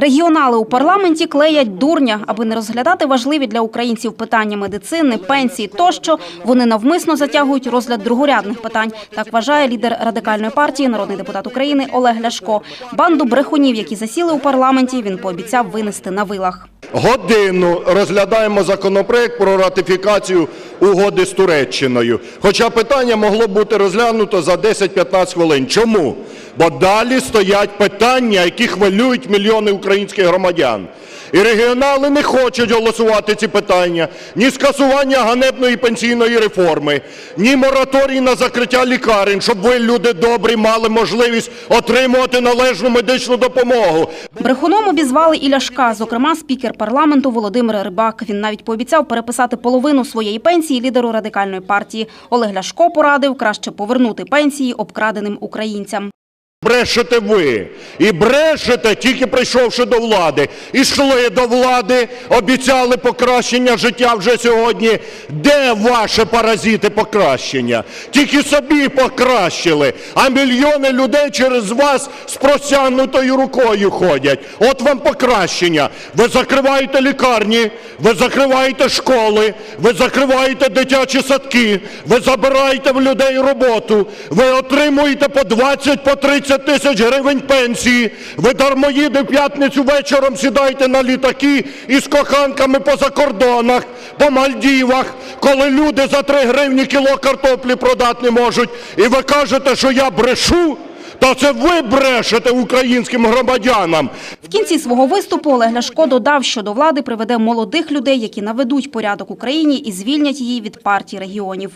Регіонали у парламенті клеять дурня, аби не розглядати важливі для українців питання медицини, пенсії тощо. Вони навмисно затягують розгляд другорядних питань. Так вважає лідер радикальної партії, народний депутат України Олег Ляшко. Банду брехунів, які засіли у парламенті, він пообіцяв винести на вилах. Годину розглядаємо законопроект про ратифікацію угоди з Туреччиною. Хоча питання могло бути розглянуто за 10-15 хвилин. Чому? Бо далі стоять питання, які хвилюють мільйони українських громадян. І регіонали не хочуть голосувати ці питання. Ні скасування ганебної пенсійної реформи, ні мораторій на закриття лікарень, щоб ви, люди добрі, мали можливість отримувати належну медичну допомогу. Брехуном обізвали і Ляшка, зокрема спікер парламенту Володимир Рибак. Він навіть пообіцяв переписати половину своєї пенсії лідеру радикальної партії. Олег Ляшко порадив краще повернути пенсії обкраденим українцям. Брешете ви. І брешете, тільки прийшовши до влади. Ішли до влади, обіцяли покращення життя вже сьогодні. Де ваше паразити покращення? Тільки собі покращили, а мільйони людей через вас з простягнутою рукою ходять. От вам покращення. Ви закриваєте лікарні, ви закриваєте школи, ви закриваєте дитячі садки, ви забираєте в людей роботу, ви отримуєте по 20, по 30 тисяч гривень пенсії, ви дармоїди в п'ятницю вечором сідаєте на літаки із коханками по закордонах, по Мальдівах, коли люди за 3 гривні кіло картоплі продати не можуть, і ви кажете, що я брешу, то це ви брешете українським громадянам. В кінці свого виступу Олег Ляшко додав, що до влади приведе молодих людей, які наведуть порядок Україні і звільнять її від партії регіонів.